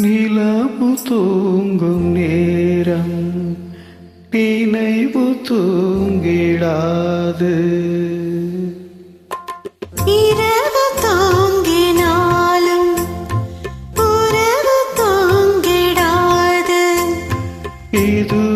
நிலவு தூங்கும் நேரம் நினைவு தூங்கிடாது. இரவு தூங்கினாலும் உறவு தூங்கிடாது. இது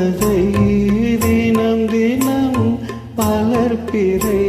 மனதை தினம் தினம் வளர்ப்பிறை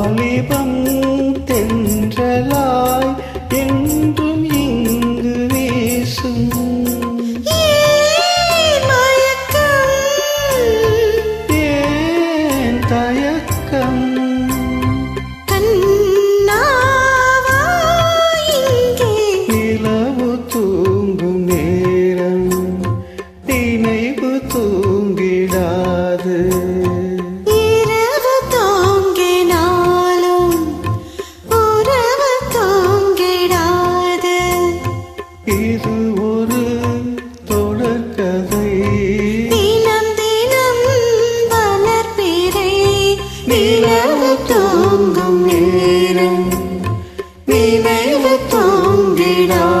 வாலிபம் தென்றலாய் என்று நினைவு தூங்கிடா.